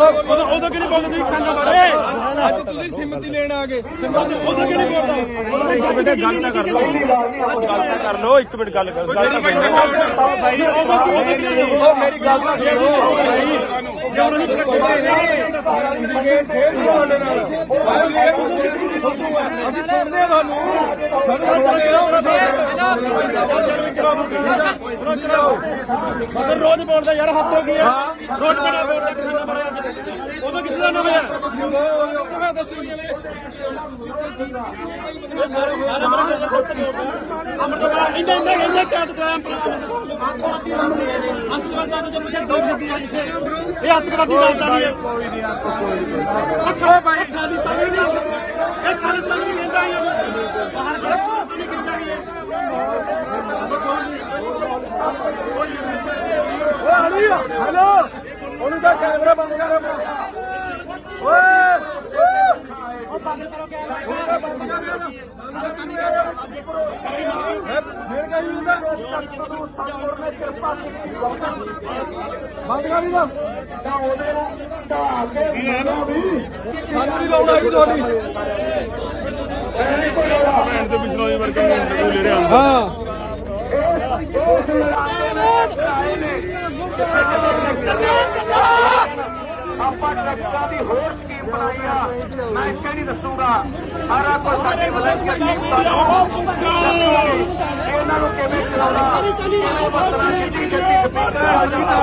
ਉਦੋਂ ਉਦੋਂ ਕਿਹਨੇ ਬੋਲਦੇ ਤੁਸੀਂ ਖਾਣਾ ਬਾਰੇ ਅੱਜ ਤੁਸੀਂ ਸਿੰਮਤੀ ਲੈਣ ਆ ਗਏ ਉਦੋਂ ਕਿਹਨੇ ਬੋਲਦਾ ਗੱਲ ਤਾਂ ਕਰ ਲਓ ਗੱਲ ਤਾਂ ਕਰ ਲਓ ਇੱਕ ਮਿੰਟ ਗੱਲ ਕਰ ਮੇਰੀ ਗੱਲ ਤਾਂ ਸੁਣੋ ਅਸੀਂ ਸੁਣਦੇ ਤੁਹਾਨੂੰ ਰੋਜ਼ ਬੋਲਦਾ ਯਾਰ ਹੱਦ ਹੋ ਗਈ ਆ ਰੋਜ਼ ਬਣਾ ਬੋਲਦਾ ਕਿਸਾਨਾਂ ਬਾਰੇ ਉਦੋਂ ਕਿੱਥੇ ਦਾ ਨਾ ਹੋਇਆ ਉਹ ਦੱਸੋ ਜੀ ਇਹ ਸਾਰੇ ਸਾਰੇ ਮੇਰੇ ਕੋਲ ਗਲਤ ਬੋਲਦਾ ਅਮਰ ਦਾ ਬੜਾ ਇੰਨਾ ਇੰਨਾ ਇੰਨਾ ਕੈਦ ਕਰਾਇਆ ਅੱਤਵਾਦੀ ਹੁੰਦੇ ਨੇ ਅੱਤਵਾਦੀ ਦਾ ਜਨਮ ਦੋ ਦਿੱਤੀ ਆ ਇੱਥੇ ਇਹ ਅੱਤਵਾਦੀ ਦਾ ਰਾਜਧਾਨੀ ਹੈ ਕੋਈ ਨਹੀਂ ਕੋਈ ਨਹੀਂ ਭਾਈ ਖਾਲਿਸਤਾਨੀ ਨਹੀਂ ਇਹ ਖਾਲਿਸਤਾਨੀ ਨਹੀਂ ਲੈਂਦਾ ਹੀ ਬਾਹਰ ਬੜਾ ਨਹੀਂ ਕਿੰਦਾ ਹੀ ਹੈ ਓਏ ਹਲੀ ਹੈਲੋ ਕੈਮਰਾ ਬੰਦ ਕਰ ਓਏ ਉਹ ਬੰਦ ਕਰੋ ਕੈਮਰਾ ਬੰਦ ਕਰ ਫਿਰ ਕਹੀ ਹੁੰਦਾ ਬੰਦ ਕਰ ਇਹਦਾ ਕੀ ਹੈ ਨਾ ਸਾਨੂੰ ਨਹੀਂ ਲਾਉਣਾ ਹੈਗੀ ਤੁਹਾਡੀ ਭੈਣ ਦੇ ਬਿਸ਼ਨੋਈ ਵਰਗਾ ਇੰਟਰਵਿਊ ਲੈ ਰਿਹਾ ਹਾਂ ਆਪਾਂ ਟਰੱਕਾਂ ਦੀ ਹੋਰ ਸਕੀਮ ਬਣਾਈ ਆ। ਮੈਂ ਇੱਥੇ ਨਹੀਂ ਦੱਸੂਗਾ। ਸਾਰਾ ਕੁਝ ਸਾਡੇ ਵੱਲੋਂ ਸਕੀਮ ਇਹਨਾਂ ਨੂੰ ਕਿਵੇਂ ਚਲਾਉਣਾ? ਇਹਨੂੰ ਮਸਲਾ ਕਿੰਨੀ ਛੇਤੀ ਸਪੀਕਰ ਆ ਜਾਂਦਾ